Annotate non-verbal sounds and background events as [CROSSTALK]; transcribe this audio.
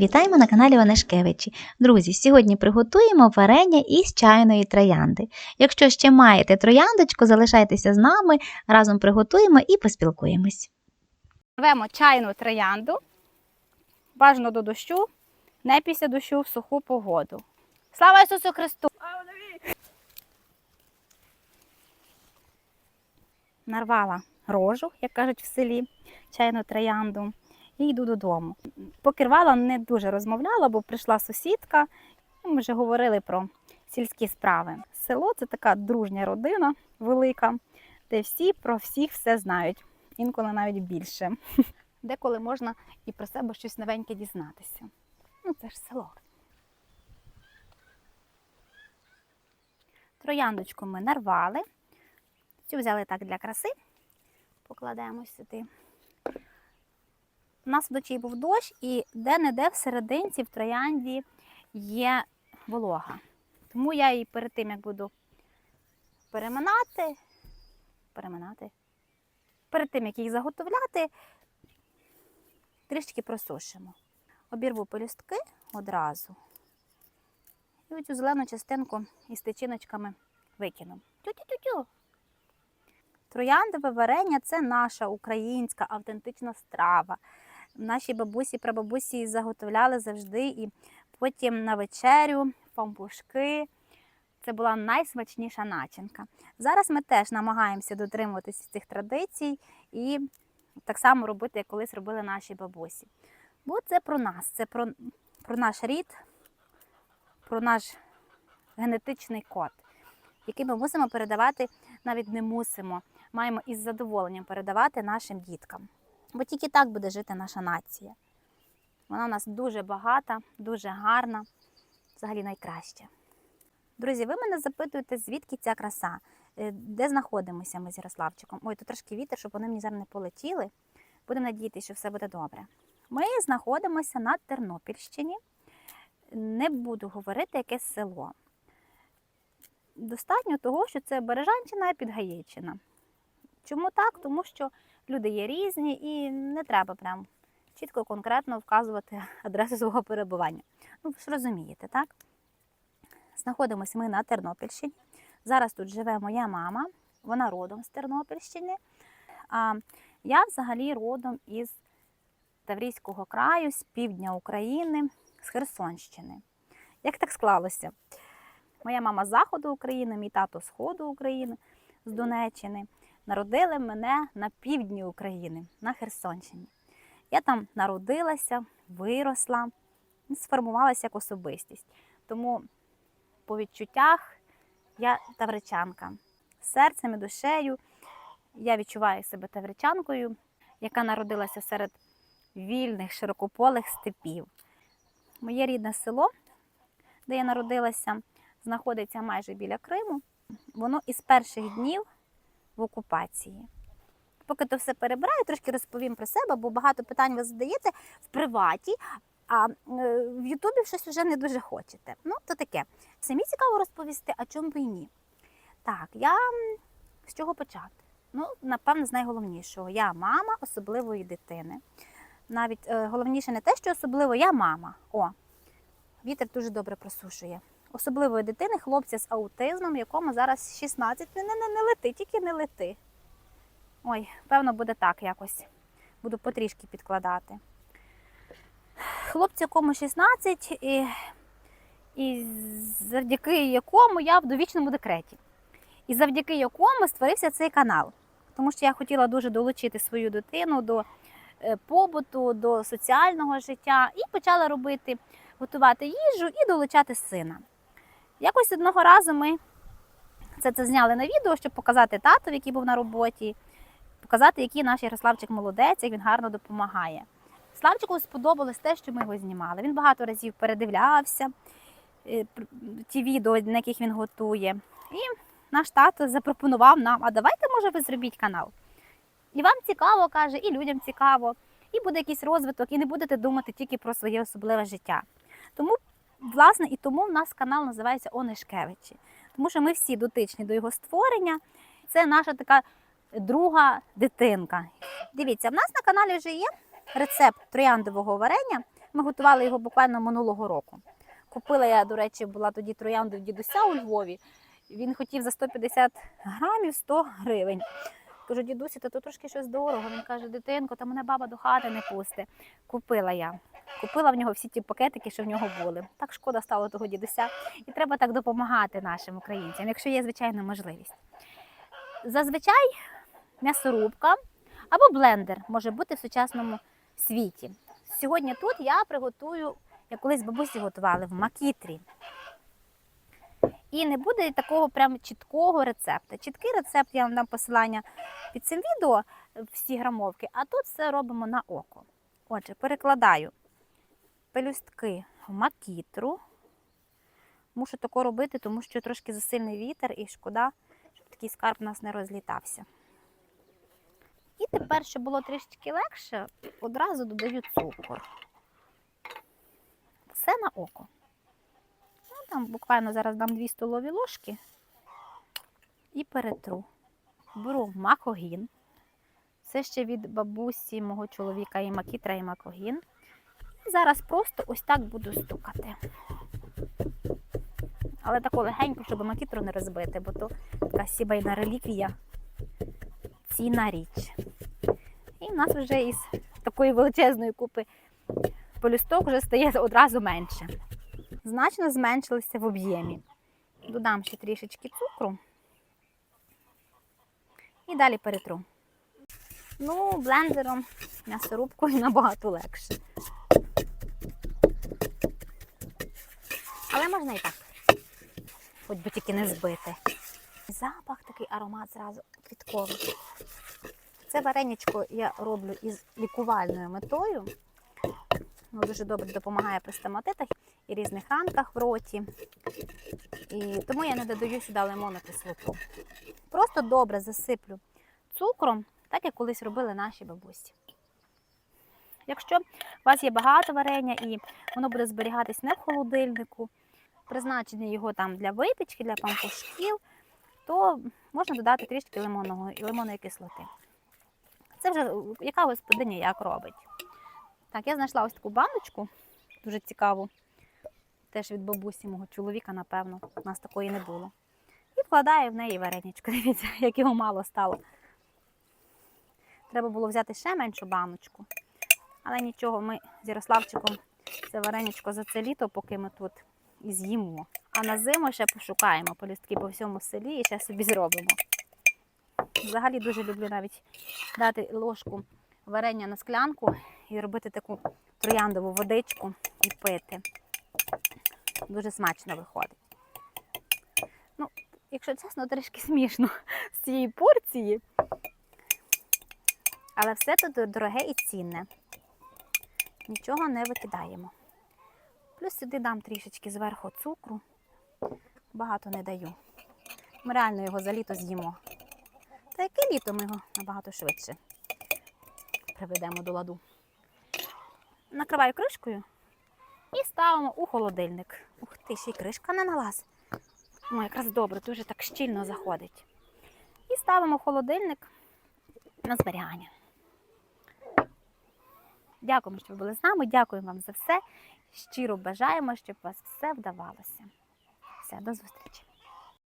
Вітаємо на каналі Онешкевичі. Друзі, сьогодні приготуємо варення із чайної троянди. Якщо ще маєте трояндочку, залишайтеся з нами, разом приготуємо і поспілкуємось. Рвемо чайну троянду, бажано до дощу, не після дощу в суху погоду. Слава Ісусу Христу! Нарвала рожу, як кажуть в селі, чайну троянду, і йду додому. Поки рвала, не дуже розмовляла, бо прийшла сусідка. і Ми вже говорили про сільські справи. Село це така дружня родина велика, де всі про всіх все знають, інколи навіть більше. [LAUGHS] Деколи можна і про себе щось новеньке дізнатися. Ну, це ж село. Трояндочку ми нарвали. Цю взяли так для краси. Покладаємо сюди. У нас вночі був дощ, і де-не-де в серединці в троянді є волога. Тому я її перед тим, як буду переминати, переминати, перед тим, як їх заготовляти, трішки просушимо. Обірву пелюстки одразу. І оцю зелену частинку із тичиночками викину. Тю-тю-тю-тю. Трояндове варення це наша українська автентична страва. Наші бабусі, прабабусі заготовляли завжди, і потім на вечерю, пампушки. Це була найсмачніша начинка. Зараз ми теж намагаємося дотримуватися цих традицій і так само робити, як колись робили наші бабусі. Бо це про нас, це про, про наш рід, про наш генетичний код, який ми мусимо передавати, навіть не мусимо, маємо із задоволенням передавати нашим діткам. Бо тільки так буде жити наша нація. Вона у нас дуже багата, дуже гарна, взагалі найкраща. Друзі, ви мене запитуєте, звідки ця краса? Е, Де знаходимося ми з Ярославчиком? Ой, тут трошки вітер, щоб вони мені зараз не полетіли. Будемо надіятися, що все буде добре. Ми знаходимося на Тернопільщині. Не буду говорити, яке село. Достатньо того, що це Бережанщина і Підгаєччина. Чому так? Тому що люди є різні і не треба прям чітко, конкретно вказувати [LAUGHS] адресу свого перебування. Ну, ви ж розумієте, так? Знаходимося ми на Тернопільщині. Зараз тут живе моя мама, вона родом з Тернопільщини. А я взагалі родом із Таврійського краю, з півдня України, з Херсонщини. Як так склалося? Моя мама з заходу України, мій тато з сходу України, з Донеччини. Народили мене на півдні України, на Херсонщині. Я там народилася, виросла, сформувалася як особистість. Тому по відчуттях я тавричанка. Серцем і душею я відчуваю себе тавричанкою, яка народилася серед вільних, широкополих степів. Моє рідне село, де я народилася, знаходиться майже біля Криму. Воно із перших днів в окупації. Поки то все перебираю, трошки розповім про себе, бо багато питань ви задаєте в приваті, а е, в Ютубі щось вже не дуже хочете. Ну, то таке. Самі цікаво розповісти, а чому б і ні. Так, я з чого почати? Ну, напевно, з найголовнішого. Я мама особливої дитини. Навіть е, головніше не те, що особливо, я мама. О, вітер дуже добре просушує. Особливої дитини, хлопця з аутизмом, якому зараз 16. Не, не, не лети, тільки не лети. Ой, певно, буде так якось. Буду потрішки підкладати. Хлопцю, якому 16, і, і завдяки якому я в довічному декреті. І завдяки якому створився цей канал. Тому що я хотіла дуже долучити свою дитину до е, побуту, до соціального життя і почала робити, готувати їжу і долучати сина. Якось одного разу ми це, це зняли на відео, щоб показати тату, який був на роботі, показати, який наш Ярославчик молодець, як він гарно допомагає. Славчику сподобалось те, що ми його знімали. Він багато разів передивлявся е, ті відео, на яких він готує. І наш тато запропонував нам: а давайте, може, ви зробіть канал. І вам цікаво, каже, і людям цікаво, і буде якийсь розвиток, і не будете думати тільки про своє особливе життя. Тому, власне, і тому в нас канал називається Онишкевичі. Тому що ми всі дотичні до його створення. Це наша така друга дитинка. Дивіться, в нас на каналі вже є рецепт трояндового варення Ми готували його буквально минулого року. Купила я, до речі, була тоді троянду дідуся у Львові. Він хотів за 150 грамів 100 гривень. Кажу, дідусі, то трошки щось дорого. Він каже, дитинко, та мене баба до хати не пусте. Купила я. Купила в нього всі ті пакетики, що в нього були. Так шкода стало того дідуся. І треба так допомагати нашим українцям, якщо є звичайна можливість. Зазвичай м'ясорубка або блендер може бути в сучасному світі. Сьогодні тут я приготую, як колись бабусі готували в макітрі. І не буде такого прям чіткого рецепту. Чіткий рецепт я вам дам посилання під цим відео всі грамовки, а тут все робимо на око. Отже, перекладаю пелюстки в макітру. Мушу тако робити, тому що трошки засильний вітер і шкода, щоб такий скарб у нас не розлітався. І тепер, щоб було трішечки легше, одразу додаю цукор. Все на око. Там буквально зараз дам 2 столові ложки і перетру. Беру макогін. Це ще від бабусі мого чоловіка і макітра, і макогін. І зараз просто ось так буду стукати. Але тако легенько, щоб макітру не розбити, бо то така сібайна реліквія, цінна річ. І в нас вже із такої величезної купи полюсток вже стає одразу менше. Значно зменшилися в об'ємі. Додам ще трішечки цукру і далі перетру. Ну, блендером, м'ясорубкою [LAUGHS] набагато легше. Але можна і так. Хоч би тільки не збити. Запах такий аромат зразу квітковий. Це вареничко я роблю із лікувальною метою. Воно дуже добре допомагає при стоматитах і різних ранках в роті. І тому я не додаю сюди лимонну кислоту. Просто добре засиплю цукром, так як колись робили наші бабусі. Якщо у вас є багато варення і воно буде зберігатись не в холодильнику, призначене його там для випічки, для пампушків, то можна додати трішки лимонного, лимонної кислоти. Це вже яка господиня як робить. Так, я знайшла ось таку баночку, дуже цікаву. Теж від бабусі мого чоловіка, напевно, у нас такої не було. І вкладаю в неї вареничко. [LAUGHS] Дивіться, як його мало стало. Треба було взяти ще меншу баночку. Але нічого, ми з Ярославчиком це вареничко за це літо, поки ми тут і з'їмо. А на зиму ще пошукаємо полюстки по всьому селі і ще собі зробимо. Взагалі дуже люблю навіть дати ложку варення на склянку і робити таку трояндову водичку і пити. Дуже смачно виходить. Ну, якщо чесно, трішки [LAUGHS] смішно з цієї порції. Але все тут дороге і цінне. Нічого не викидаємо. Плюс сюди дам трішечки зверху цукру. Багато не даю. Ми реально його за літо з'їмо. Та яке літо ми його набагато швидше приведемо до ладу. Накриваю кришкою і ставимо у холодильник. Ух ти, ще й кришка не налаз. Ну, якраз добре, дуже так щільно заходить. І ставимо в холодильник на зберігання. Дякуємо, що ви були з нами. Дякуємо вам за все. Щиро бажаємо, щоб у вас все вдавалося. Все, до зустрічі!